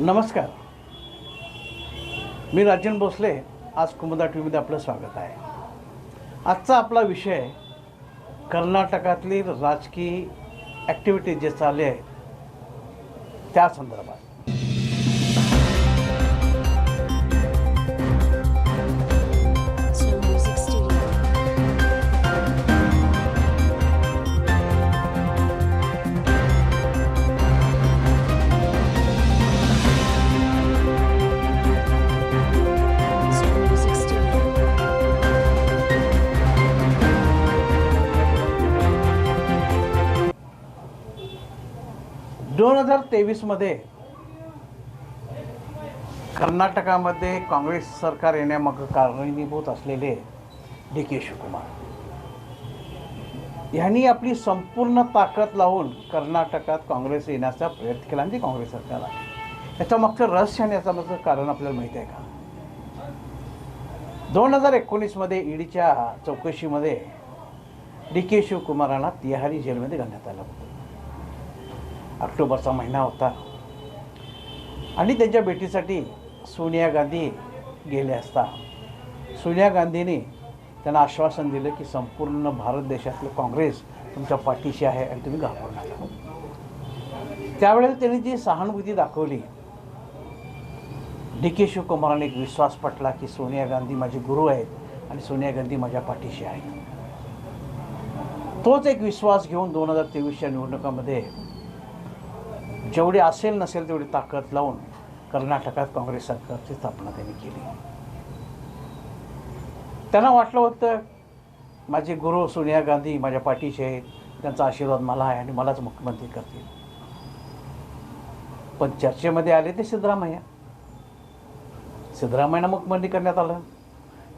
नमस्कार. मी राजन भोसले आज कुमुदा टी व्हीमध्ये आपलं स्वागत आहे. आजचा आपला विषय कर्नाटकातली राजकीय ॲक्टिव्हिटीज जे चालले आहेत त्या संदर्भात. दोन हजार तेवीसमध्ये कर्नाटकामध्ये काँग्रेस सरकार येण्यामागं कारणीभूत असलेले डी के शिवकुमार. यांनी आपली संपूर्ण ताकद लावून कर्नाटकात काँग्रेस येण्याचा प्रयत्न केला आणि काँग्रेस सरकार आली याच्या मागचं रहस्य आणि याचं मागचं कारण आपल्याला माहिती आहे का? दोन हजार एकोणीसमध्ये ईडीच्या चौकशीमध्ये डी के शिवकुमारांना तिहारी जेलमध्ये घालण्यात आलं होतं. ऑक्टोबरचा महिना होता. आणि त्यांच्या भेटीसाठी सोनिया गांधी गेले असता. सोनिया गांधींनी त्यांना आश्वासन दिलं की संपूर्ण भारत देशातलं काँग्रेस तुमच्या पाठीशी आहे आणि तुम्ही घाबरू नका. त्यावेळेला त्यांनी जी सहानुभूती दाखवली डी के शिवकुमारांनी एक विश्वास पटला की सोनिया गांधी माझे गुरु आहेत आणि सोनिया गांधी माझ्या पाठीशी आहे तोच एक विश्वास घेऊन दोन हजार तेवीसच्या निवडणुकामध्ये जेवढी असेल नसेल तेवढी ताकद लावून कर्नाटकात काँग्रेस सरकारची स्थापना त्यांनी केली. त्यांना वाटलं होतं माझे गुरु सोनिया गांधी माझ्या पाठीशी आहेत त्यांचा आशीर्वाद मला आहे आणि मलाच मुख्यमंत्री करतील. पण चर्चेमध्ये आले ते सिद्धरामय्या. सिद्धरामय्यांना मुख्यमंत्री करण्यात आलं.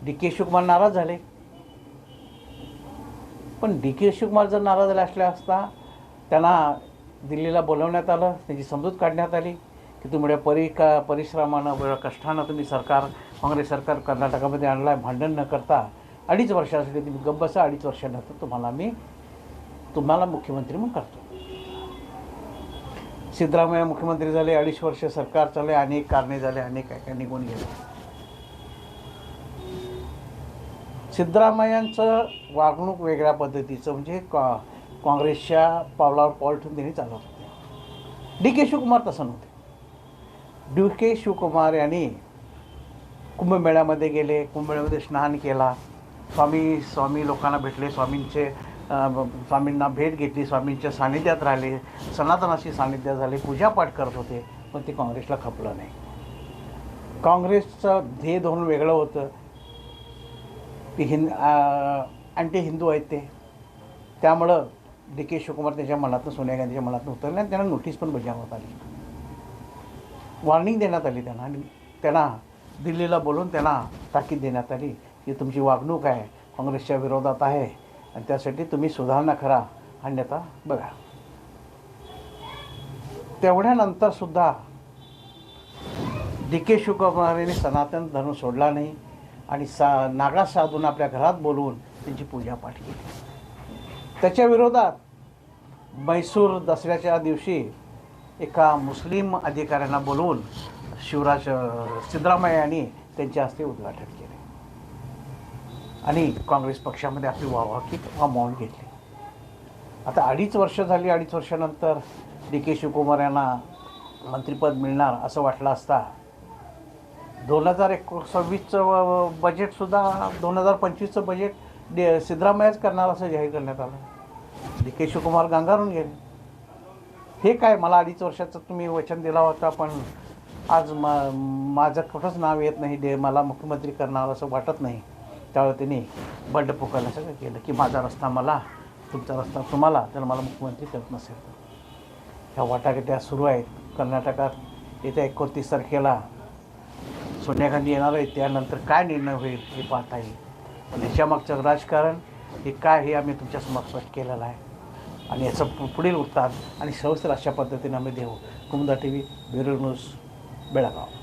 डी के शिवकुमार नाराज झाले. पण डी के शिवकुमार जर नाराज झाले असल्या असता त्यांना दिल्लीला बोलवण्यात आलं त्याची समजूत काढण्यात आली की तुम्ही एवढ्या परि का परिश्रमानं एवढ्या कष्टानं तुम्ही सरकार काँग्रेस सरकार कर्नाटकामध्ये आणला आहे भांडण न करता अडीच वर्षासाठी तुम्ही गप्प बसा अडीच वर्षानंतर तुम्हाला मी तुम्हाला मुख्यमंत्री म्हणून करतो. सिद्धरामय्या मुख्यमंत्री झाले अडीच वर्ष सरकार चालले अनेक कारणे झाले अनेक काय काय निघून गेले. सिद्धरामय्यांचं वागणूक वेगळ्या पद्धतीचं म्हणजे का काँग्रेसच्या पावलावर पाऊल ठेवून त्यांनी चालवत होते. डी के शिवकुमार तसं नव्हते. डी के शिवकुमार यांनी कुंभमेळ्यामध्ये गेले कुंभमेळ्यामध्ये स्नान केला. स्वामी स्वामी लोकांना भेटले स्वामींचे स्वामींना भेट घेतली स्वामींच्या सानिध्यात राहिले. सनातनाशी सानिध्यात झाले पूजापाठ करत होते पण ते काँग्रेसला खपलं नाही. काँग्रेसचं ध्येय धोरण वेगळं होतं. ते हिंद अँटी हिंदू आहेत ते. त्यामुळं डी के शिवकुमार त्यांच्या मनातून सोनिया गांधीच्या मनातून उतरले आणि त्यांना नोटीस पण बजावण्यात आली. वॉर्निंग देण्यात आली त्यांना आणि त्यांना दिल्लीला बोलून त्यांना ताकीद देण्यात आली की तुमची वागणूक आहे काँग्रेसच्या विरोधात आहे आणि त्यासाठी तुम्ही सुधारणा करा अन्यथा बघा. तेवढ्यानंतरसुद्धा डी के शिवकुमार सनातन धर्म सोडला नाही आणि सा नागा साधून आपल्या घरात बोलवून त्यांची पूजापाठ केली. त्याच्या विरोधात मैसूर दसऱ्याच्या दिवशी एका मुस्लिम अधिकाऱ्यांना बोलवून शिवराज अं, सिद्धरामय्या यांनी त्यांच्या हस्ते उद्घाटन केले. आणि काँग्रेस पक्षामध्ये आपली वाहवाकी गमावून घेतली. आता अडीच वर्ष झाली अडीच वर्षानंतर डी के शिवकुमार यांना मंत्रिपद मिळणार असं वाटलं असता दोन हजार एक सव्वीसचं बजेटसुद्धा दोन हजार पंचवीसचं बजेट डे सिद्धरामय्याच करणार असं जाहीर करण्यात आलं. डी केशवकुमार गांगारून गेले. हे काय? मला अडीच वर्षाचं तुम्ही वचन दिला होता पण आज मा माझं कुठंच नाव येत नाही दे मला मुख्यमंत्री करणार असं वाटत नाही. त्यावेळी त्यांनी बंड पुकारलं सगळं केलं की माझा रस्ता मला तुमचा रस्ता तुम्हाला तर मला मुख्यमंत्री करत नसेल ह्या वाटाघाट्या सुरू आहेत. कर्नाटकात येत्या एकोणतीस तारखेला सोनिया गांधी येणार आहे त्यानंतर काय निर्णय होईल हे पाहता येईल. पण ह्याच्यामागचं राजकारण हे काय हे आम्ही तुमच्यासमोर स्पष्ट केलेलं आहे. आणि याचं पुढील वृत्तांत आणि सविस्तर अशा पद्धतीने आम्ही देऊ. Kumuda T V bureau news Belgaum.